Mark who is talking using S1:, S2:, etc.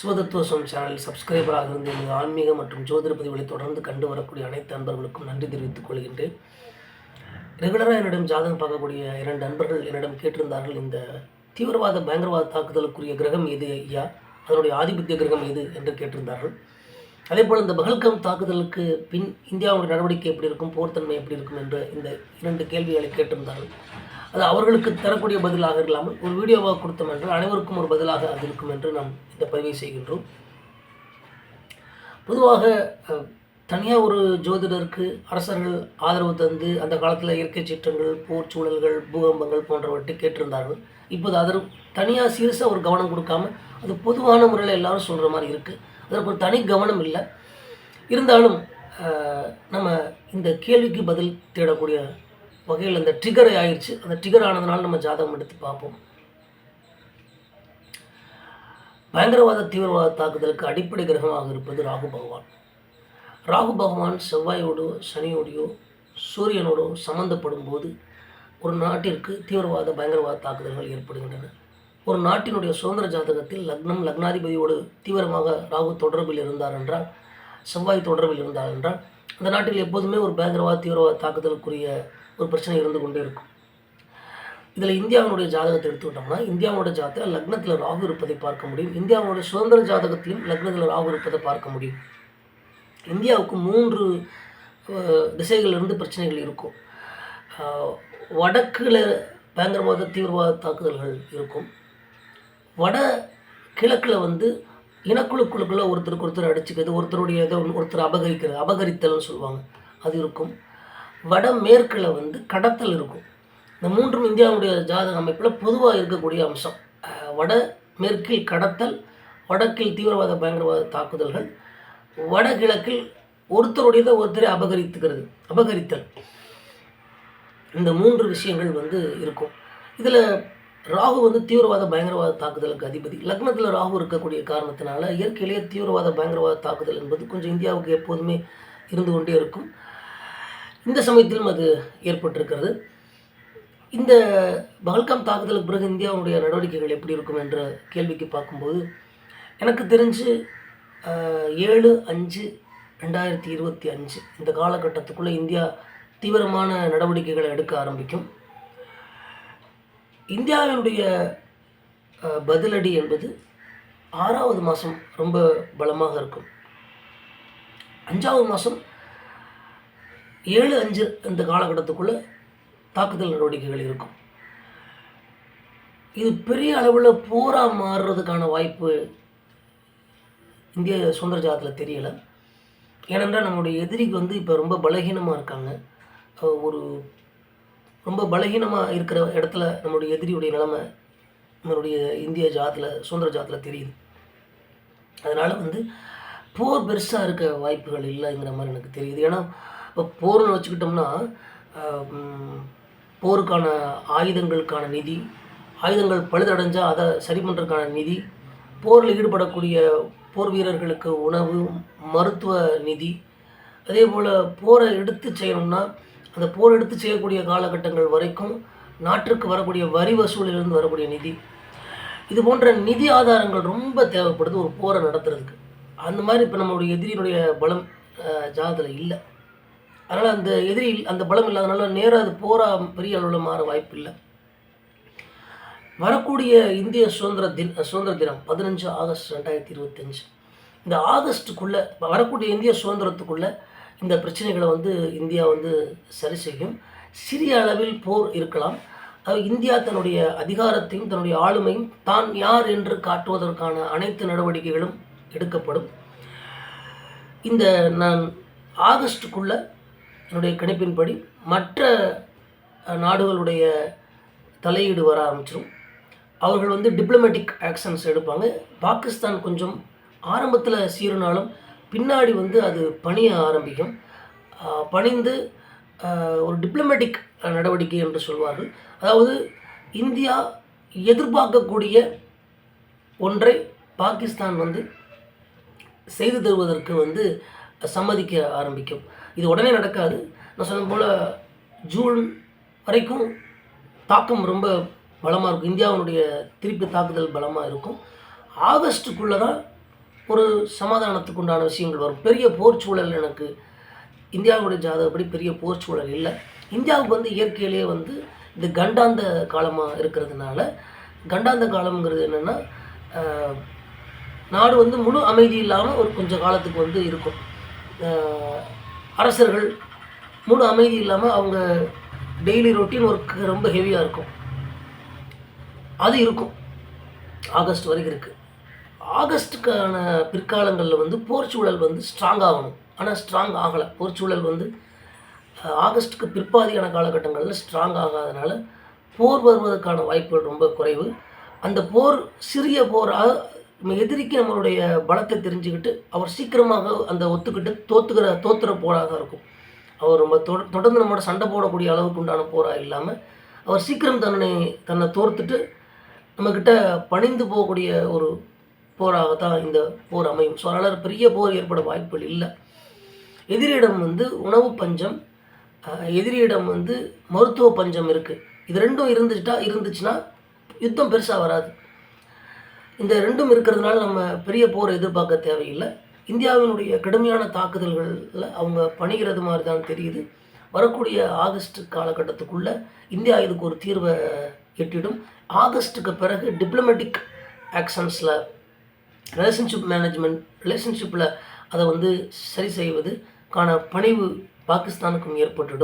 S1: சிவதத்துவசம் channel சப்ஸ்கிரைபராக இருந்து எனது ஆன்மீக மற்றும் ஜோதிட பதிவுகளை தொடர்ந்து கண்டு வரக்கூடிய அனைத்து அன்பர்களுக்கும் நன்றி தெரிவித்துக் கொள்கின்றேன். ரெகுலராக என்னிடம் ஜாதகம் பார்க்கக்கூடிய இரண்டு நண்பர்கள் என்னிடம் கேட்டிருந்தார்கள் இந்த தீவிரவாத பயங்கரவாத தாக்குதலுக்குரிய கிரகம் எது ஐயா? அதனுடைய ஆதிபத்திய கிரகம் எது? என்று கேட்டிருந்தார்கள். அதே போல் இந்த பகல்காம் தாக்குதலுக்கு பின் இந்தியாவுடைய நடவடிக்கை எப்படி இருக்கும் போர்த்தன்மை எப்படி இருக்கும் என்று இந்த இரண்டு கேள்விகளை கேட்டிருந்தார்கள். அது அவர்களுக்கு தரக்கூடிய பதிலாக இல்லாமல் ஒரு வீடியோவாக கொடுத்தோம் என்றால் அனைவருக்கும் ஒரு பதிலாக அது இருக்கும் என்று நாம் இந்த பதிவை செய்கின்றோம். பொதுவாக தனியாக ஒரு ஜோதிடருக்கு அரசர்கள் ஆதரவு தந்து அந்த காலத்தில் இயற்கை சீற்றங்கள் போர் சூழல்கள் பூகம்பங்கள் போன்றவற்றை கேட்டிருந்தார்கள். இப்போது அதற்கு தனியாக சீரியஸாக ஒரு கவனம் கொடுக்காம அது பொதுவான முறையில் எல்லாரும் சொல்கிற மாதிரி இருக்குது அதற்கு ஒரு தனி கவனம் இல்லை. இருந்தாலும் நம்ம இந்த கேள்விக்கு பதில் தேடக்கூடிய வகையில் அந்த ட்ரிகர் ஆயிடுச்சு அந்த ட்ரிகர் ஆனதுனால நம்ம ஜாதகம் எடுத்து பார்ப்போம். பயங்கரவாத தீவிரவாத தாக்குதலுக்கு அடிப்படை கிரகமாக இருப்பது ராகு பகவான். ராகு பகவான் செவ்வாயோடோ சனியோடையோ சூரியனோடோ சம்மந்தப்படும் போது ஒரு நாட்டிற்கு தீவிரவாத பயங்கரவாத தாக்குதல்கள் ஏற்படுகின்றன. ஒரு நாட்டினுடைய சுதந்திர ஜாதகத்தில் லக்னம் லக்னாதிபதியோடு தீவிரமாக ராகு தொடர்பில் இருந்தார் என்றால் செவ்வாய் தொடர்பில் இருந்தார் என்றால் அந்த நாட்டில் எப்போதுமே ஒரு பயங்கரவாத தீவிரவாத தாக்குதலுக்குரிய ஒரு பிரச்சனை இருந்து கொண்டே இருக்கும். இதில் இந்தியாவினுடைய ஜாதகத்தை எடுத்துக்கிட்டோம்னா இந்தியாவோட ஜாதகத்தில் லக்னத்தில் ராகு இருப்பதை பார்க்க முடியும். இந்தியாவோட சுதந்திர ஜாதகத்திலும் லக்னத்தில் ராகு இருப்பதை பார்க்க முடியும். இந்தியாவுக்கு மூன்று திசைகளிலிருந்து பிரச்சனைகள் இருக்கும். வடக்கில் பயங்கரவாத தீவிரவாத தாக்குதல்கள் இருக்கும். வட கிழக்கில் வந்து இனக்குழுக்குழுக்குள்ள ஒருத்தருக்கு ஒருத்தர் அடிச்சுக்கிறது ஒருத்தருடைய இதை ஒருத்தர் அபகரிக்கிறது அபகரித்தல்னு சொல்லுவாங்க. அது இருக்கும். வட மேற்கில் வந்து கடத்தல் இருக்கும். இந்த மூன்றும் இந்தியாவுடைய ஜாதக அமைப்பில் பொதுவாக இருக்கக்கூடிய அம்சம். வட மேற்கில் கடத்தல் வடக்கில் தீவிரவாத பயங்கரவாத தாக்குதல்கள் வடகிழக்கில் ஒருத்தருடையதை ஒருத்தரை அபகரித்துக்கிறது அபகரித்தல். இந்த மூன்று விஷயங்கள் வந்து இருக்கும். இதில் ராகு வந்து தீவிரவாத பயங்கரவாத தாக்குதலுக்கு அதிபதி. லக்னத்தில் ராகு இருக்கக்கூடிய காரணத்தினால இயற்கையிலேயே தீவிரவாத பயங்கரவாத தாக்குதல் என்பது கொஞ்சம் இந்தியாவுக்கு எப்போதுமே இருந்து கொண்டே இருக்கும். இந்த சமயத்திலும் அது ஏற்பட்டிருக்கிறது. இந்த பகல்காம் தாக்குதலுக்கு பிறகு இந்தியாவுடைய நடவடிக்கைகள் எப்படி இருக்கும் என்ற கேள்விக்கு பார்க்கும்போது எனக்கு தெரிஞ்சு ஏழு அஞ்சு ரெண்டாயிரத்தி இருபத்தி அஞ்சு இந்த காலகட்டத்துக்குள்ளே இந்தியா தீவிரமான நடவடிக்கைகளை எடுக்க ஆரம்பிக்கும். இந்தியாவினுடைய பதிலடி என்பது ஆறாவது மாதம் ரொம்ப பலமாக இருக்கும். அஞ்சாவது மாதம் ஏழு அஞ்சு அந்த காலகட்டத்துக்குள்ளே தாக்குதல் நடவடிக்கைகள் இருக்கும். இது பெரிய அளவில் போராக மாறுறதுக்கான வாய்ப்பு இந்திய சுதந்திர ஜாதத்தில் தெரியலை. ஏனென்றால் நம்மளுடைய எதிரிக்கு வந்து இப்போ ரொம்ப பலகீனமாக இருக்காங்க. ஒரு ரொம்ப பலகீனமாக இருக்கிற இடத்துல நம்மளுடைய எதிரியுடைய நிலைமை நம்மளுடைய இந்திய ஜாத்தில் சுதந்திர ஜாத்தில் தெரியுது. அதனால் வந்து போர் பெருசாக இருக்க வாய்ப்புகள் இல்லைங்கிற மாதிரி எனக்கு தெரியுது. ஏன்னா இப்போ போர்னு வச்சுக்கிட்டோம்னா போருக்கான ஆயுதங்களுக்கான நிதி ஆயுதங்கள் பழுதடைஞ்சால் அதை சரி பண்ணுறதுக்கான நிதி போரில் ஈடுபடக்கூடிய போர் வீரர்களுக்கு உணவு மருத்துவ நிதி அதே போல் போரை எடுத்து செய்யணும்னா அந்த போர் எடுத்து செய்யக்கூடிய காலகட்டங்கள் வரைக்கும் நாட்டிற்கு வரக்கூடிய வரி வசூலிலிருந்து வரக்கூடிய நிதி. இது போன்ற நிதி ஆதாரங்கள் ரொம்ப தேவைப்படுது ஒரு போரை நடத்துறதுக்கு. அந்த மாதிரி இப்போ நம்மளுடைய எதிரியினுடைய பலம் ஜாதத்தில் இல்லை. அதனால் அந்த எதிரி அந்த பலம் இல்லாதனால நேராக அது போராக பெரிய அளவில் மாற வாய்ப்பு இல்லை. வரக்கூடிய இந்திய சுதந்திர தின சுதந்திர தினம் பதினஞ்சு ஆகஸ்ட் ரெண்டாயிரத்தி இருபத்தஞ்சு. இந்த ஆகஸ்ட்டுக்குள்ளே வரக்கூடிய இந்திய சுதந்திரத்துக்குள்ளே இந்த பிரச்சனைகளை வந்து இந்தியா வந்து சரி செய்யும். சிறிய அளவில் போர் இருக்கலாம். அது இந்தியா தன்னுடைய அதிகாரத்தையும் தன்னுடைய ஆளுமையும் தான் யார் என்று காட்டுவதற்கான அனைத்து நடவடிக்கைகளும் எடுக்கப்படும். இந்த நான் ஆகஸ்ட்டுக்குள்ளே என்னுடைய கணிப்பின்படி மற்ற நாடுகளுடைய தலையீடு வர ஆரம்பிச்சிடும் அவர்கள் வந்து டிப்ளமேட்டிக் ஆக்ஷன்ஸ் எடுப்பாங்க. பாகிஸ்தான் கொஞ்சம் ஆரம்பத்தில் சீருனாலும் பின்னாடி வந்து அது பணிய ஆரம்பிக்கும். பணிந்து ஒரு டிப்ளமேட்டிக் நடவடிக்கை என்று சொல்வார்கள். அதாவது இந்தியா எதிர்பார்க்கக்கூடிய ஒன்றை பாகிஸ்தான் வந்து செய்து தருவதற்கு வந்து சம்மதிக்க ஆரம்பிக்கும். இது உடனே நடக்காது. நான் சொன்ன போல் ஜூன் வரைக்கும் தாக்கம் ரொம்ப பலமாக இருக்கும். இந்தியாவினுடைய திருப்பி தாக்குதல் பலமாக இருக்கும். ஆகஸ்ட்டுக்குள்ளே தான் ஒரு சமாதானத்துக்கு உண்டான விஷயங்கள் வரும். பெரிய போர் சூழல் எனக்கு. இந்தியாவுடைய ஜாதகப்படி பெரிய போர் சூழல் இல்லை. இந்தியாவுக்கு வந்து இயற்கையிலேயே வந்து இந்த கண்டாந்த காலமாக இருக்கிறதுனால கண்டாந்த காலம்ங்கிறது என்னென்னா நாடு வந்து முழு அமைதி இல்லாமல் ஒரு கொஞ்சம் காலத்துக்கு வந்து இருக்கும். அரசர்கள் முழு அமைதி இல்லாமல் அவங்க டெய்லி ரொட்டீன் ஒர்க் ரொம்ப ஹெவியாக இருக்கும். அது இருக்கும். ஆகஸ்ட் வரைக்கும் இருக்குது ஆகஸ்ட்டுக்கான பிற்காலங்களில் வந்து போர்ச்சூழல் வந்து ஸ்ட்ராங் ஆகணும். ஆனால் ஸ்ட்ராங் ஆகலை. போர்ச்சூழல் வந்து ஆகஸ்ட்டுக்கு பிற்பாதியான காலகட்டங்களில் ஸ்ட்ராங் ஆகாதனால போர் வருவதற்கான வாய்ப்புகள் ரொம்ப குறைவு. அந்த போர் சிறிய போராக நம்ம எதிரிக்கு நம்மளுடைய பலத்தை தெரிஞ்சுக்கிட்டு அவர் சீக்கிரமாக அந்த ஒத்துக்கிட்டு தோத்துக்கிற தோத்துற போராக இருக்கும். அவர் ரொம்ப தொடர்ந்து நம்மளோட சண்டை போடக்கூடிய அளவுக்கு உண்டான போராக இல்லாமல் அவர் சீக்கிரம் தன்னை தன்னை தோர்த்துட்டு நம்மக்கிட்ட பணிந்து போகக்கூடிய ஒரு போராக தான் இந்த போர் அமையும். ஸோ அதனால் பெரிய போர் ஏற்பட வாய்ப்புகள் இல்லை. எதிரியிடம் வந்து உணவு பஞ்சம் எதிரியிடம் வந்து மருத்துவ பஞ்சம் இருக்குது இது ரெண்டும் இருந்துச்சுட்டா இருந்துச்சுன்னா யுத்தம் பெருசாக வராது. இந்த ரெண்டும் இருக்கிறதுனால நம்ம பெரிய போர் எதிர்பார்க்க தேவையில்லை. இந்தியாவினுடைய கடுமையான தாக்குதல்களில் அவங்க பணிகிறது மாதிரி தான் தெரியுது. வரக்கூடிய ஆகஸ்ட் காலகட்டத்துக்குள்ளே இந்தியா இதுக்கு ஒரு தீர்வை எட்டிடும். ஆகஸ்ட்டுக்கு பிறகு டிப்ளமேட்டிக் ஆக்ஷன்ஸில் ரிலேஷன்ஷிப் மேனேஜ்மெண்ட் ரிலேஷன்ஷிப்பில் அதை வந்து சரி செய்வதுக்கான பணிவு பாகிஸ்தானுக்கும் ஏற்பட்டுடும்.